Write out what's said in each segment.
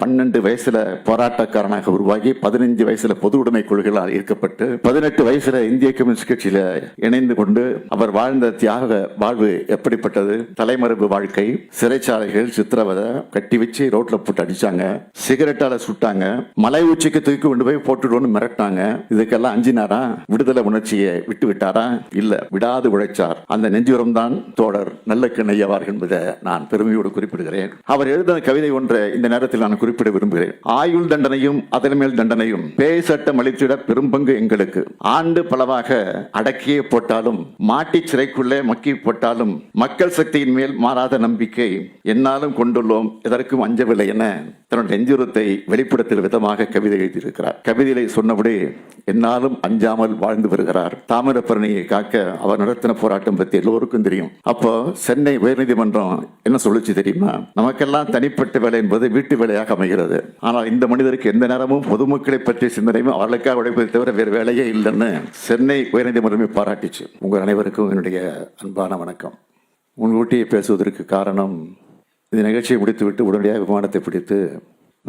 பன்னெண்டு வயசுல போராட்டக்காரனாக உருவாகி பதினஞ்சு வயசுல பொது உடைமை கொள்கைகளால் ஈர்க்கப்பட்டு பதினெட்டு வயசுல இந்திய கம்யூனிஸ்ட் கட்சியில இணைந்து கொண்டு அவர் வாழ்ந்த தியாக வாழ்வு எப்படிப்பட்டது? தலைமறைவு வாழ்க்கை சிறைச்சாலைகள் சித்திரவதை கட்டி வச்சு ரோட்ல போட்டு அடிச்சாங்க சிகரெட்டால சுட்டாங்க மலை உச்சிக்கு தூக்கி கொண்டு போய் போட்டுடுவோம்னு மிரட்டினாங்க. இதுக்கெல்லாம் அஞ்சினாரா? விடுதலை உணர்ச்சியை விட்டு விட்டாரா? இல்ல விடாது உழைச்சார். அந்த நெஞ்சுரம் தான் தோழர் நல்ல கிணையவார் என்பதை நான் பெருமையோடு குறிப்பிடுகிறேன். அவர் எழுதின கவிதை ஒன்றை இந்த நேரத்தில் நான் குறிப்பிட விரும்புகிறேன். ஆயுள் தண்டனையும் அதன் மேல் தண்டனையும் பேய் சட்டம் அளித்திட பெரும்பங்கு எங்களுக்கு. ஆண்டு பலவாக அடக்கியே போட்டாலும் மாட்டி சிறைக்குள்ளே மக்கி போட்டாலும் மக்கள் சக்தியின் மேல் மாறாத நம்பிக்கை என்னாலும் கொண்டுள்ளோம் எதற்கும் அஞ்சவில்லை என தன்னுடைய நெஞ்சுரத்தை வெளிப்படுத்தும் விதமாக கவிதை எழுதியிருக்கிறார். கவிதையை சொன்னபடி என்னாலும் அஞ்சாமல் வாழ்ந்து வருகிறார். தாமிரபரணியை காக்க அவர் நடத்தின போராட்டம் பற்றி எல்லோருக்கும் தெரியும். அப்போ சென்னை உயர்நீதிமன்றம் என்ன சொல்லுச்சு தெரியுமா? நமக்கெல்லாம் தனிப்பட்ட வேலை என்பது வீட்டு வேலையாக அமைகிறது. ஆனால் இந்த மனிதருக்கு எந்த நேரமும் பொதுமக்களை பற்றிய சிந்தனையும் அவர்களுக்காக உழைப்பதை தவிர வேறு வேலையே இல்லைன்னு சென்னை உயர்நீதிமன்றமே பாராட்டிச்சு. உங்கள் அனைவருக்கும் என்னுடைய அன்பான வணக்கம். முன்கூட்டியே பேசுவதற்கு காரணம் இந்த நிகழ்ச்சியை முடித்துவிட்டு உடனடியாக விமானத்தை பிடித்து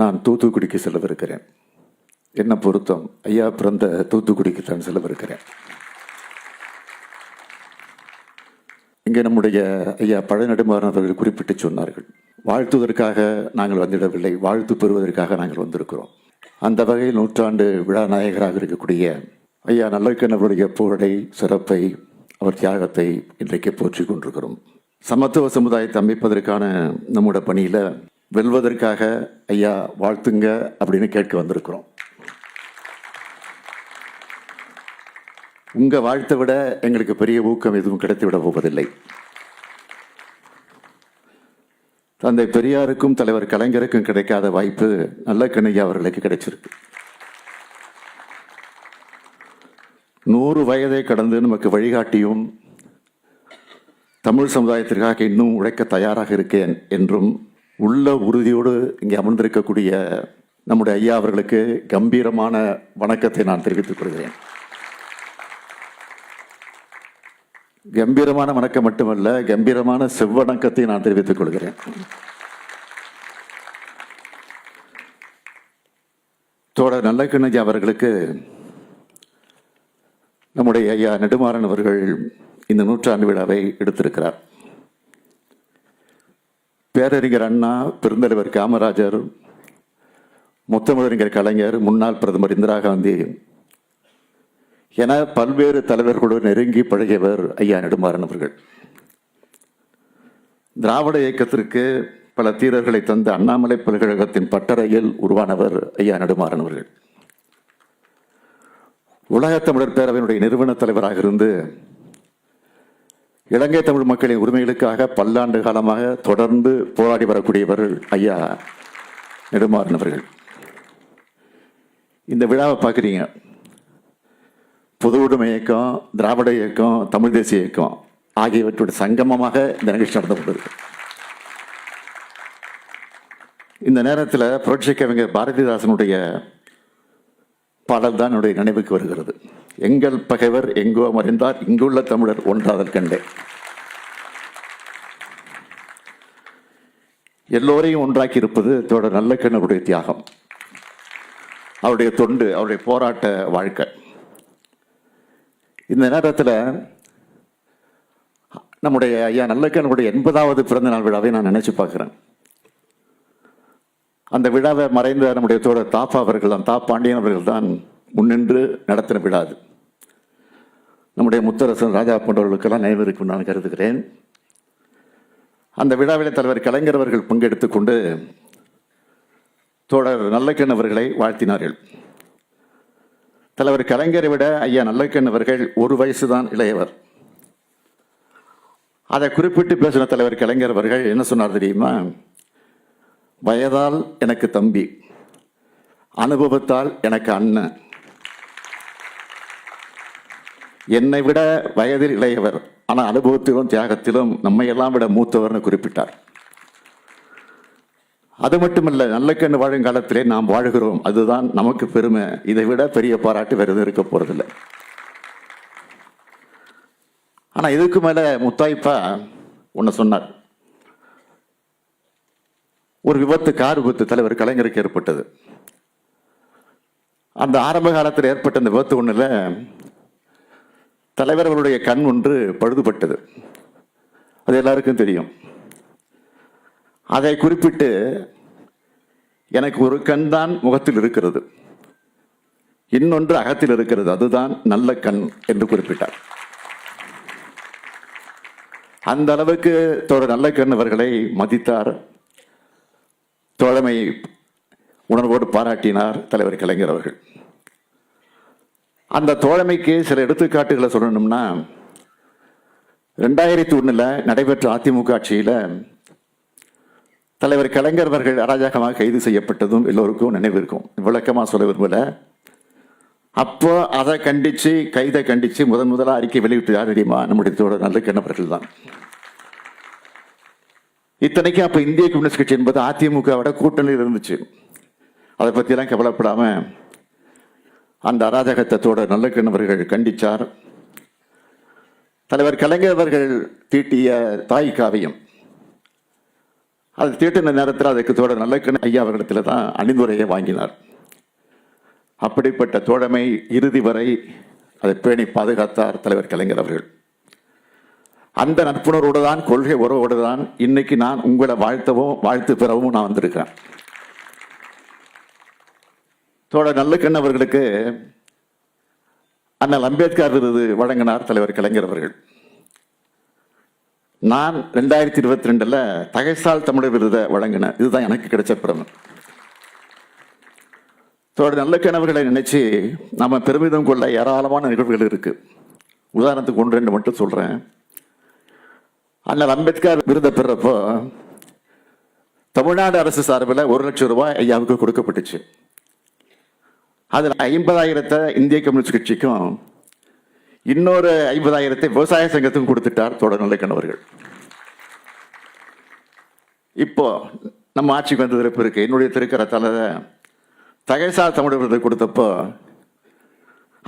நான் தூத்துக்குடிக்கு செல்லவிருக்கிறேன். என்ன பொருத்தம்? ஐயா பிறந்த தூத்துக்குடிக்கு தான் செலவிருக்கிறேன் இங்கே நம்முடைய ஐயா பழநெடுமாறன் அவர்கள் குறிப்பிட்டு சொன்னார்கள் வாழ்த்துவதற்காக நாங்கள் வந்துடவில்லை வாழ்த்து பெறுவதற்காக நாங்கள் வந்திருக்கிறோம். அந்த வகையில் நூற்றாண்டு விழா நாயகராக இருக்கக்கூடிய ஐயா நல்லக்கண்ணவருடைய புகழை சிறப்பை அவர் தியாகத்தை இன்றைக்கு போற்றி கொண்டிருக்கிறோம். சமத்துவ சமுதாயத்தை அமைப்பதற்கான நம்முடைய பணியில் வெல்வதற்காக ஐயா வாழ்த்துங்க அப்படின்னு கேட்க வந்திருக்கிறோம். உங்கள் வாழ்த்தை விட எங்களுக்கு பெரிய ஊக்கம் எதுவும் கிடைத்துவிட போவதில்லை. தந்தை பெரியாருக்கும் தலைவர் கலைஞருக்கும் கிடைக்காத வாய்ப்பு நல்ல கண்ணையா அவர்களுக்கு கிடைச்சிருக்கு. நூறு வயதை கடந்து நமக்கு வழிகாட்டியும் தமிழ் சமுதாயத்திற்காக இன்னும் உழைக்க தயாராக இருக்கேன் என்றும் உள்ள உறுதியோடு இங்கே அமர்ந்திருக்கக்கூடிய நம்முடைய ஐயா அவர்களுக்கு கம்பீரமான வணக்கத்தை நான் தெரிவித்துக் கொள்கிறேன். கம்பீரமான வணக்கம் மட்டுமல்ல கம்பீரமான செவ்வணக்கத்தை நான் தெரிவித்துக் கொள்கிறேன். தோழர் நல்லக்கண்ணஜி அவர்களுக்கு நம்முடைய ஐயா நெடுமாறன் அவர்கள் இந்த நூற்றாண்டு விழாவை எடுத்திருக்கிறார். பேரறிஞர் அண்ணா பெருந்தலைவர் காமராஜர் முத்தமிழறிஞர் கலைஞர் முன்னாள் பிரதமர் இந்திரா காந்தி என பல்வேறு தலைவர்களோடு நெருங்கி பழகியவர் ஐயா நெடுமாறன் அவர்கள். திராவிட இயக்கத்திற்கு பல தீரர்களை தந்த அண்ணாமலை பல்கழகத்தின் பட்டறையில் உருவானவர் ஐயா நெடுமாறன் அவர்கள். உலக தமிழர் பேரவையினுடைய நிறுவன தலைவராக இருந்து இலங்கை தமிழ் மக்களின் உரிமைகளுக்காக பல்லாண்டு காலமாக தொடர்ந்து போராடி வரக்கூடியவர்கள் ஐயா நெடுமாறன் அவர்கள். இந்த விழாவை பார்க்குறீங்க. பொது உடைமை இயக்கம் திராவிட இயக்கம் தமிழ் தேசிய இயக்கம் ஆகியவற்றுடைய சங்கமமாக இந்த நிகழ்ச்சி நடந்து கொண்டிருக்கு இந்த நேரத்தில் புரட்சி கவிஞர் பாரதிதாசனுடைய பாடல் தான் என்னுடைய நினைவுக்கு வருகிறது. எங்கள் பகைவர் எங்கோ மறைந்தார் இங்குள்ள தமிழர் ஒன்றாதல் கண்டே. எல்லோரையும் ஒன்றாக்கி இருப்பது தோழர் நல்லக்கண்ணருடைய தியாகம். அவருடைய தொண்டு அவருடைய போராட்ட வாழ்க்கை. இந்த நேரத்தில் நம்முடைய ஐயா நல்லக்கனுடைய எண்பதாவது பிறந்த நாள் விழாவை நான் நினச்சி பார்க்குறேன். அந்த விழாவை மறைந்த நம்முடைய தோழர் தாப்பா அவர்கள் தான் தா பாண்டியன் அவர்கள் தான் முன்னின்று நடத்தின விழா அது. நம்முடைய முத்தரசன் ராஜா போன்றவர்களுக்கெல்லாம் நினைவிருக்கும் நான் கருதுகிறேன். அந்த விழாவிலே தலைவர் கலைஞர் அவர்கள் பங்கெடுத்துக்கொண்டு தோழர் நல்லக்கண் அவர்களை வாழ்த்தினார்கள். தலைவர் கலைஞரை விட ஐயா நல்லக்கண் அவர்கள் ஒரு வயசு தான் இளையவர். அதை குறிப்பிட்டு பேசின தலைவர் கலைஞர் அவர்கள் என்ன சொன்னார் தெரியுமா? வயதால் எனக்கு தம்பி அனுபவத்தால் எனக்கு அண்ணன். என்னை விட வயதில் இளையவர் ஆனால் அனுபவத்திலும் தியாகத்திலும் நம்மை எல்லாம் விட மூத்தவர்னு குறிப்பிட்டார். அது மட்டுமல்ல நல்லக்கண்ணு வாழும் காலத்திலே நாம் வாழுகிறோம். அதுதான் நமக்கு பெருமை. இதை விட பெரிய பாராட்டு வேறு எதுவும் இருக்க போறதில்லை. ஆனால் இதுக்கு மேலே முத்தாய்ப்பா ஒன்று சொன்னார். ஒரு விபத்து கார் விபத்து தலைவர் கலைஞருக்கு ஏற்பட்டது. அந்த ஆரம்ப காலத்தில் ஏற்பட்ட அந்த விபத்து ஒன்றில் தலைவர் அவருடைய கண் ஒன்று பழுதுபட்டது. அது எல்லாருக்கும் தெரியும். அதை குறிப்பிட்டு எனக்கு ஒரு கண் தான் முகத்தில் இருக்கிறது. இன்னொன்று அகத்தில் இருக்கிறது. அதுதான் நல்ல கண் என்று குறிப்பிட்டார். அந்த அளவுக்கு தோழர் நல்ல கண் அவர்களை மதித்தார். தோழமை உணர்வோடு பாராட்டினார் தலைவர் கலைஞர் அவர்கள். அந்த தோழமைக்கு சில எடுத்துக்காட்டுகளை சொல்லணும்னா ரெண்டாயிரத்தி ஒன்றில் நடைபெற்ற அதிமுக ஆட்சியில் தலைவர் கலைஞர் அவர்கள் அராஜகமாக கைது செய்யப்பட்டதும் எல்லோருக்கும் நினைவு இருக்கும். விளக்கமா சொல்ல விரும்பல அப்போ அதை கண்டிச்சு கைதை கண்டிச்சு முதன் முதலா அறிக்கை வெளியிட்டு யார் தெரியுமா? நம்முடைய தோழர் நல்ல கிணவர்கள் தான். இத்தனைக்கும் அப்போ இந்திய கம்யூனிஸ்ட் கட்சி என்பது அதிமுகவோட கூட்டணியில் இருந்துச்சு. அதை பற்றிலாம் கவலைப்படாமல் அந்த அராஜகத்தோட நல்ல கிணவர்கள் கண்டிச்சார். தலைவர் கலைஞர் அவர்கள் தீட்டிய தாய் காவியம் அது தீட்டின நேரத்தில் அதுக்கு தோழர் நல்லக்கண்ண ஐயா அவர்களிடத்தில் தான் அணிந்துரையை வாங்கினார். அப்படிப்பட்ட தோழமை இறுதி வரை அதை பேணி பாதுகாத்தார் தலைவர் கலைஞர் அவர்கள். அந்த நட்புணர்வோடு தான் கொள்கை உறவோடு தான் இன்னைக்கு நான் உங்களை வாழ்த்தவும் வாழ்த்து பெறவும் நான் வந்திருக்கேன் தோழர் நல்லக்கண் அவர்களுக்கு அண்ணல் அம்பேத்கர் விருது வழங்கினார் தலைவர் கலைஞர் அவர்கள். நான் ரெண்டாயிரத்தி இருபத்தி ரெண்டில் தகைசால் தமிழர் விருதை வழங்கினேன். இதுதான் எனக்கு கிடைச்ச பெருமை. தோழர் நல்ல அவர்களை நினைச்சு நம்ம பெருமிதம் கொள்ள ஏராளமான நிகழ்வுகள் இருக்கு. உதாரணத்துக்கு ஒன்று ரெண்டு மட்டும் சொல்கிறேன் அண்ணல் அம்பேத்கர் விருதை பெறப்போ தமிழ்நாடு அரசு சார்பில் ஒரு லட்சம் ரூபாய் ஐயாவுக்கு கொடுக்கப்பட்டுச்சு. அதில் ஐம்பதாயிரத்தை இந்திய கம்யூனிஸ்ட் கட்சிக்கும் இன்னொரு ஐம்பதாயிரத்தை விவசாய சங்கத்துக்கும் கொடுத்துட்டார் தொடர்நிலை கணவர்கள் இப்போ நம்ம ஆட்சிக்கு வந்தது இருக்கு. என்னுடைய திருக்கரத்தால தகைசார் தமிழ் விருது கொடுத்தப்போ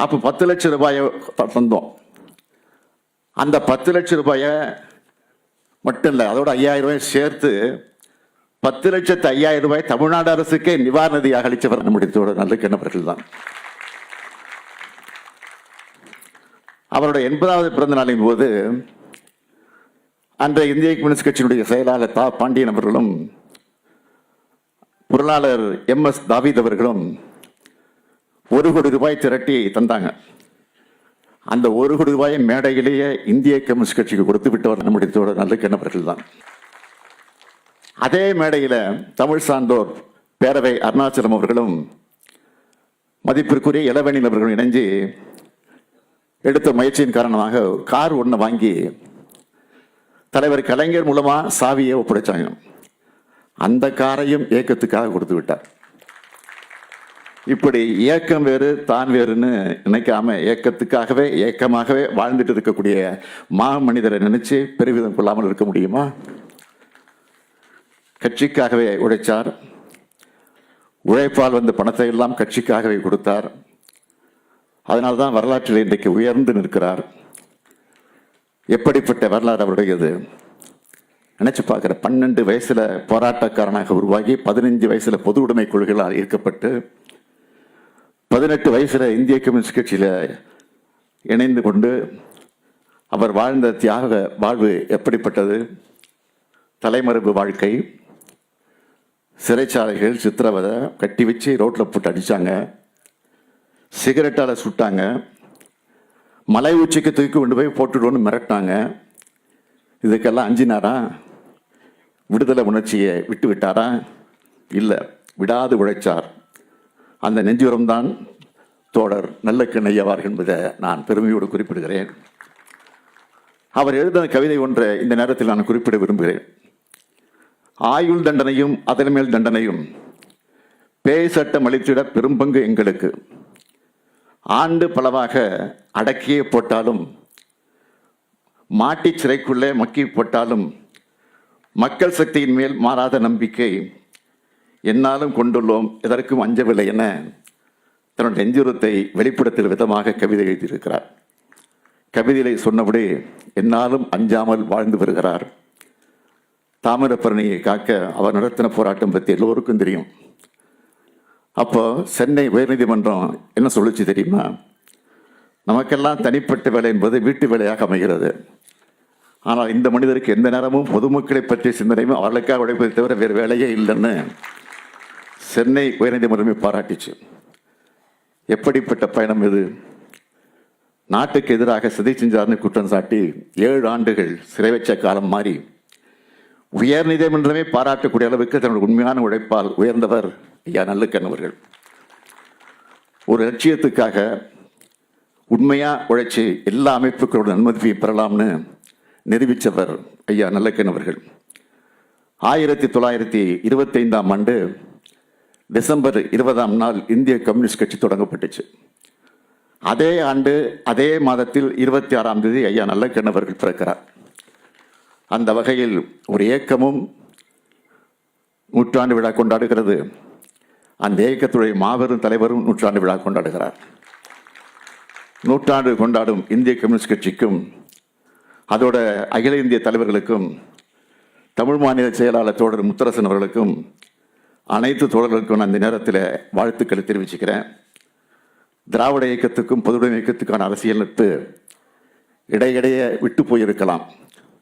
அப்போ பத்து லட்சம் ரூபாயை தந்தோம். அந்த பத்து லட்சம் ரூபாயை மட்டும் இல்லை அதோட ஐயாயிரம் ரூபாய் சேர்த்து பத்து லட்சத்து ஐயாயிரம் ரூபாய் தமிழ்நாடு அரசுக்கே நிவாரண நிதியாக அளித்தவர் நம்முடைய தோழர் நல்ல கிணவர்கள் தான். அவருடைய எண்பதாவது பிறந்த நாளின் போது அன்றைய இந்திய கம்யூனிஸ்ட் கட்சியினுடைய செயலாளர் தா. பாண்டியன் அவர்களும் பொருளாளர் எம். எஸ். தாவித் அவர்களும் ஒரு கோடி ரூபாய் திரட்டி தந்தாங்க. அந்த ஒரு கோடி ரூபாயை மேடையிலேயே இந்திய கம்யூனிஸ்ட் கட்சிக்கு கொடுத்து விட்டவர் நம்முடைய தோழர் நல்ல அவர்கள் தான். அதே மேடையில் தமிழ் சார்ந்தோர் பேரவை அருணாச்சலம் அவர்களும் மதிப்பிற்குரிய இளவேணில் அவர்களும் இணைஞ்சு எடுத்த முயற்சியின் காரணமாக கார் ஒன்று வாங்கி தலைவர் கலைஞர் மூலமாக சாவியை ஒப்படைச்சாங்க. அந்த காரையும் ஏக்கத்துக்காக கொடுத்து விட்டார். இப்படி ஏக்கம் வேறு தான் வேறுன்னு நினைக்காம ஏக்கத்துக்காகவே ஏக்கமாகவே வாழ்ந்துட்டு இருக்கக்கூடிய மா மனிதரை நினைச்சு பெருமிதம் கொள்ளாமல் இருக்க முடியுமா? கட்சிக்காகவே உழைச்சார். உழைப்பால் வந்த பணத்தை எல்லாம் கட்சிக்காகவே கொடுத்தார். அதனால்தான் வரலாற்றில் இன்றைக்கு உயர்ந்து நிற்கிறார். எப்படிப்பட்ட வரலாறு அவருடையது? நினைச்சு பார்க்குற பன்னெண்டு வயசில் போராட்டக்காரனாக உருவாகி பதினஞ்சு வயசில் பொது உடைமை கொள்கைகளால் ஈர்க்கப்பட்டு பதினெட்டு வயசில் இந்திய கம்யூனிஸ்ட் கட்சியில் இணைந்து கொண்டு அவர் வாழ்ந்த தியாக வாழ்வு எப்படிப்பட்டது? தலைமறைவு வாழ்க்கை சிறைச்சாலைகள் சித்திரவதை கட்டி வச்சு ரோட்டில் போட்டு அடித்தாங்க சிகரெட்டால் சுட்டாங்க. மலை உச்சிக்கு தூக்கி கொண்டு போய் போட்டுடுவோன்னு மிரட்டினாங்க. இதுக்கெல்லாம் அஞ்சினாரா? விடுதலை உணர்ச்சியை விட்டு விட்டாரா? இல்லை விடாது உழைச்சார். அந்த நெஞ்சுரம் தான் தோழர் நல்ல என்பதை நான் பெருமையோடு குறிப்பிடுகிறேன். அவர் எழுதின கவிதை ஒன்றை இந்த நேரத்தில் நான் குறிப்பிட விரும்புகிறேன். ஆயுள் தண்டனையும் அதன் மேல் தண்டனையும் பேய் சட்டம் அளித்திட பெரும்பங்கு எங்களுக்கு. ஆண்டு பலவாக அடக்கியே போட்டாலும் மாட்டிச் சிறைக்குள்ளே மக்கி போட்டாலும் மக்கள் சக்தியின் மேல் மாறாத நம்பிக்கை என்னாலும் கொண்டுள்ளோம் எதற்கும் அஞ்சவில்லை என தன்னுடைய நெஞ்சுரத்தை வெளிப்படுத்தும் விதமாக கவிதை எழுதியிருக்கிறார். கவிதையை சொன்னபடி என்னாலும் அஞ்சாமல் வாழ்ந்து வருகிறார். தாமிரபரணியை காக்க அவர் நடத்தின போராட்டம் பற்றி எல்லோருக்கும் தெரியும். அப்போ சென்னை உயர்நீதிமன்றம் என்ன சொல்லுச்சு தெரியுமா? நமக்கெல்லாம் தனிப்பட்ட வேலை என்பது வீட்டு வேலையாக அமைகிறது. ஆனால் இந்த மனிதருக்கு எந்த நேரமும் பொதுமக்களை பற்றிய சிந்தனையும் அவர்களுக்காக உழைப்பதை தவிர வேறு வேலையே இல்லைன்னு சென்னை உயர்நீதிமன்றமே பாராட்டிச்சு. எப்படிப்பட்ட பயணம் இது? நாட்டுக்கு எதிராக சிதை செஞ்சார்னு குற்றம் சாட்டி ஏழு ஆண்டுகள் சிறை வச்ச காலம் மாறி உயர்நீதிமன்றமே பாராட்டக்கூடிய அளவுக்கு தன்னுடைய உண்மையான உழைப்பால் உயர்ந்தவர் ஐயா நல்லக்கண் அவர்கள். ஒரு லட்சியத்துக்காக உண்மையாக உழைச்சி எல்லா அமைப்புகளோட அனுமதியை பெறலாம்னு நிரூபித்தவர் ஐயா நல்லக்கண் அவர்கள். ஆயிரத்தி தொள்ளாயிரத்தி இருபத்தைந்தாம் ஆண்டு டிசம்பர் இருபதாம் நாள் இந்திய கம்யூனிஸ்ட் கட்சி தொடங்கப்பட்டுச்சு. அதே ஆண்டு அதே மாதத்தில் இருபத்தி ஆறாம் தேதி ஐயா நல்லக்கண் அவர்கள் பிறக்கிறார். அந்த வகையில் ஒரு இயக்கமும் நூற்றாண்டு விழா கொண்டாடுகிறது. அந்த இயக்கத்துடைய மாபெரும் தலைவரும் நூற்றாண்டு விழா கொண்டாடுகிறார். நூற்றாண்டு கொண்டாடும் இந்திய கம்யூனிஸ்ட் கட்சிக்கும் அதோட அகில இந்திய தலைவர்களுக்கும் தமிழ் மாநில செயலாளர் தோழர் முத்தரசன் அவர்களுக்கும் அனைத்து தோழர்களுக்கும் நான் இந்த நேரத்தில் வாழ்த்துக்களை தெரிவிச்சுக்கிறேன். திராவிட இயக்கத்துக்கும் பொதுவுடைமை இயக்கத்துக்கான அரசியல் நட்பு இடையிடையே விட்டு போயிருக்கலாம்.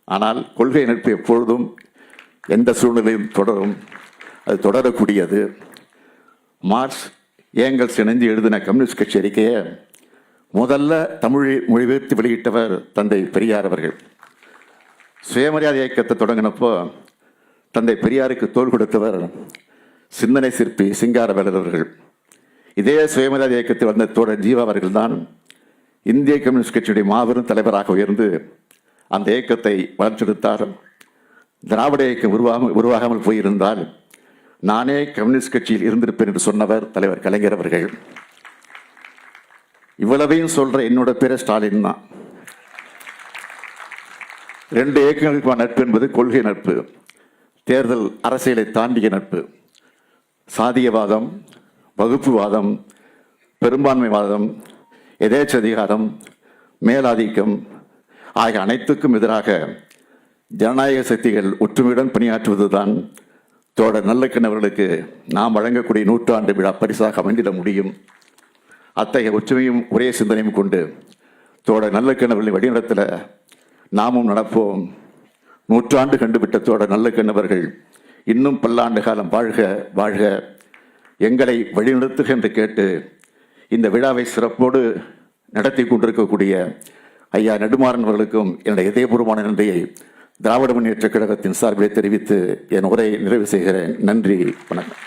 ஆனால் கொள்கை நட்பு எப்பொழுதும் எந்த சூழ்நிலையும் தொடரும். அது தொடரக்கூடியது. மார்க்ஸ் ஏங்கல்ஸ் இணைந்து எழுதின கம்யூனிஸ்ட் கட்சி அறிக்கையை முதல்ல தமிழில் மொழிபெயர்த்து வெளியிட்டவர் தந்தை பெரியார் அவர்கள். சுயமரியாதை இயக்கத்தை தொடங்கினப்போ தந்தை பெரியாருக்கு தோல் கொடுத்தவர் சிந்தனை சிற்பி சிங்காரவேலர் அவர்கள். இதே சுயமரியாதை இயக்கத்தில் வந்த தோழர் ஜீவா அவர்கள்தான் இந்திய கம்யூனிஸ்ட் கட்சியுடைய மாபெரும் தலைவராக உயர்ந்து அந்த இயக்கத்தை வளர்த்தெடுத்தார். திராவிட இயக்கம் உருவாக உருவாகாமல் போயிருந்தால் நானே கம்யூனிஸ்ட் கட்சியில் இருந்திருப்பேன் என்று சொன்னவர் தலைவர் கலைஞர் அவர்கள். இவ்வளவையும் சொல்ற என்னோட பேர் ஸ்டாலின் தான். ரெண்டு இயக்கங்களுக்கான நட்பு என்பது கொள்கை நட்பு தேர்தல் அரசியலை தாண்டிய நட்பு சாதியவாதம் வகுப்புவாதம் பெரும்பான்மைவாதம் எதேச்சதிகாரம் மேலாதிக்கம் ஆகிய அனைத்துக்கும் எதிராக ஜனநாயக சக்திகள் ஒற்றுமையுடன் பணியாற்றுவதுதான் தோழர் கிணவர்களுக்கு நாம் வழங்கக்கூடிய நூற்றாண்டு விழா பரிசாக அமைந்திட முடியும். அத்தகைய ஒற்றுமையும் ஒரே சிந்தனையும் கொண்டு தோழர் நல்லக்கண்ணவர்களின் வழிநடத்தில் நாமும் நடப்போம். நூற்றாண்டு கண்டுவிட்ட தோழர் கிணவர்கள் இன்னும் பல்லாண்டு காலம் வாழ்க வாழ்க. எங்களை வழிநடத்துக என்று கேட்டு இந்த விழாவை சிறப்போடு நடத்தி கொண்டிருக்கக்கூடிய ஐயா நெடுமாறன் அவர்களுக்கும் என்னுடைய இதயபூர்வமான நன்றியை திராவிட முன்னேற்ற கழகத்தின் சார்பிலே தெரிவித்து என் உரையை நிறைவு செய்கிறேன். நன்றி வணக்கம்.